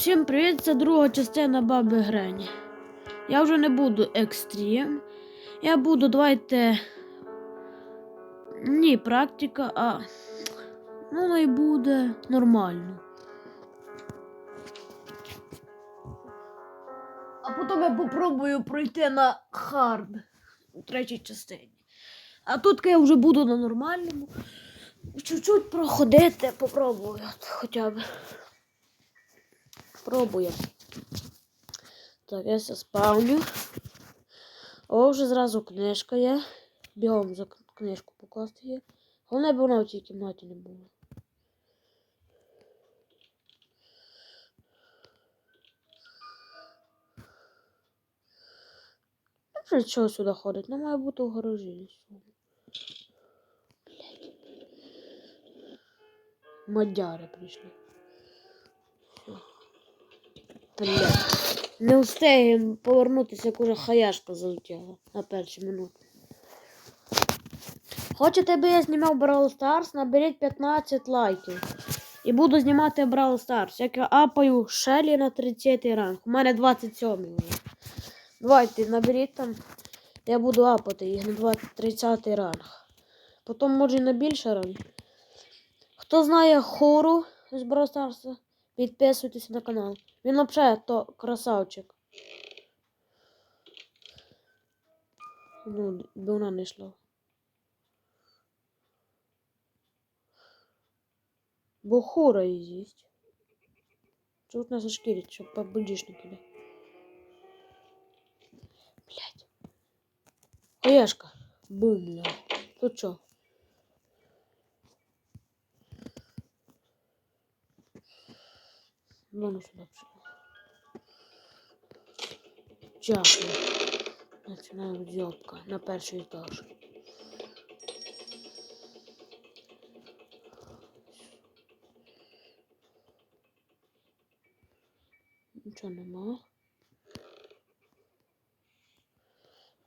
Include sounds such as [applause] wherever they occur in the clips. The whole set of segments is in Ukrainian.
Всім привіт, це друга частина баби Грені. Я вже не буду екстрім. Я буду, давайте. Ні, практика, а. Ну, і буде нормально. А потім я попробую пройти на хард у третій частині. А тут я вже буду на нормальному. Чуть-чуть проходити, попробую хоча б. Пробуємо. Так, я все спавню. О, вже зразу книжка є. Бігом за книжку покласти є. Головне, б вона в цій кімнаті не була. Вже чого сюди ходить? Не має бути в гаражі. Мадяри прийшли. Блять. Не встигнемо повернутися, як уже хаяшка залетіла на перші минути. Хочете, би я знімав Brawl Stars, наберіть 15 лайків. І буду знімати Brawl Stars. Як я апаю Шелі на 30 ранг. У мене 27 вже. Давайте, наберіть там. Я буду апати їх на 20 30 ранг. Потім може і на більше ранг. Хто знає хору з Brawl Stars, підписуйтесь на канал. Він взагалі то красавчик. Ну, би вона не йшла. Бо хура з'їсть. Чого нас зашкірить, щоб побудішник іде. Блять. Оєшка. Бум, бля. Тут що? Вон сюди пішла. Дякую. Починаємо зйобка на перший етаж. Нічого нема.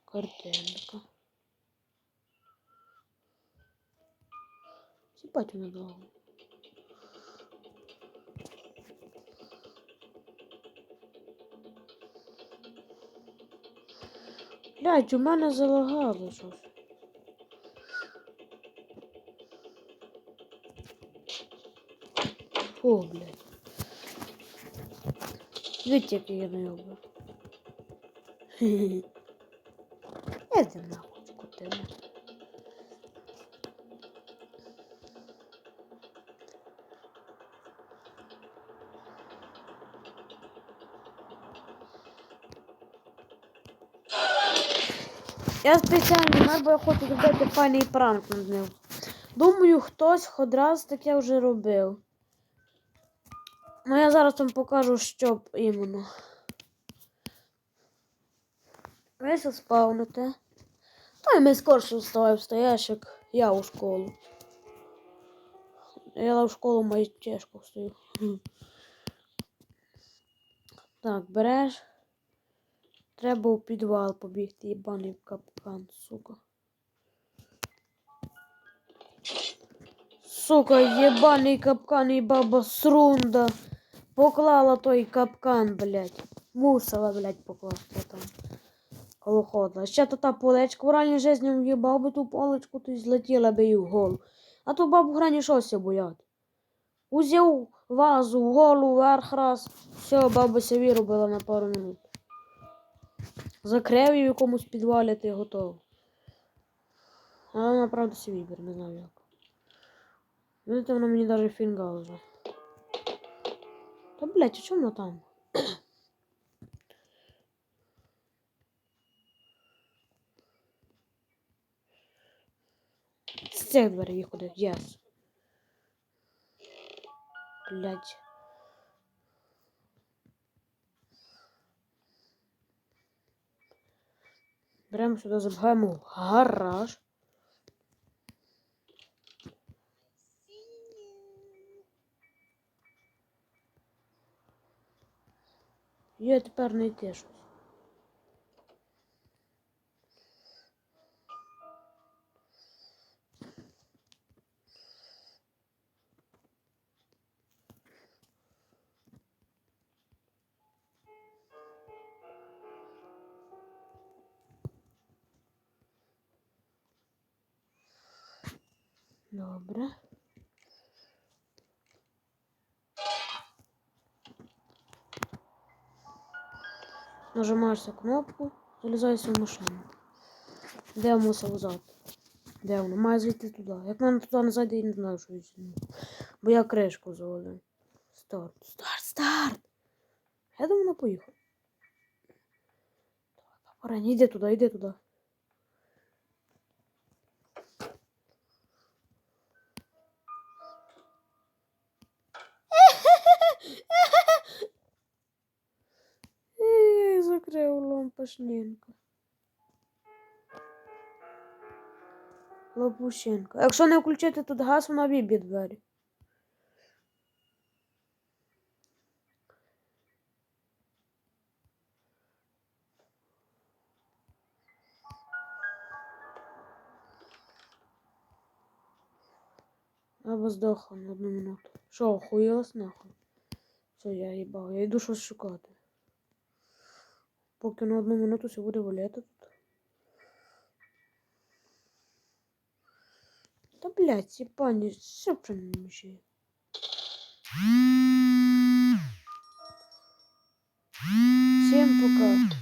Картинка. Сіпать вона довго. Блядь, у мене залагало щось. О, блядь. Видите, який я наебал. Это [laughs] нахуй скотина. Я спеціально я хочу зробити файний пранк над ним. Думаю, хтось хоч раз таке вже робив. Ну я зараз вам покажу, що б іменно. Весь спавнити. Та й ми скорше вставай, встаєш, як я у школу. Я в школу маю тяжко встаю. Так, береш. Треба у підвал побігти, їбаний капкан, сука. Сука, єбаний капкан і баба срунда. Поклала той капкан, блядь. Мусила, блядь, покласти там. Коло хода. Ще то та полечка в реальній житті в'їбав би ту полечку, то й злетіла би їй в голову. А то бабу грані щось боять. Узяв вазу в голову вверх раз. Все, баба собі робила на пару минут. Закрив її в якомусь підвалі, ти готово. Але правда, собі не знаю як. Видите, вона мені навіть фінгал вже. Та блядь, а чому вона там? З цих дверей виходить, єс. Блядь. Беремо сюди, забігаємо в гараж. Є тепер не щось. Добре. Нажимаєш кнопку, залізаєш в машину. Де мусор взяти? Де воно? Має зайти туди. Як мене туди не зайде, я не знаю, що візьму. Бо я кришку завалив. Старт, старт, старт! Я думаю, вона поїхала. Давай, папа, йди туди, йди туди. закрив лампашненько. Лопушенко. Якщо не включити тут газ, вона віб'є двері. Або здохла на одну минуту. Що, охуєлась нахуй? Все, я їбав, я йду щось шукати. Поки на одну минуту все буде валяти тут. Та блядь, ці пані, не мішає? Всім пока.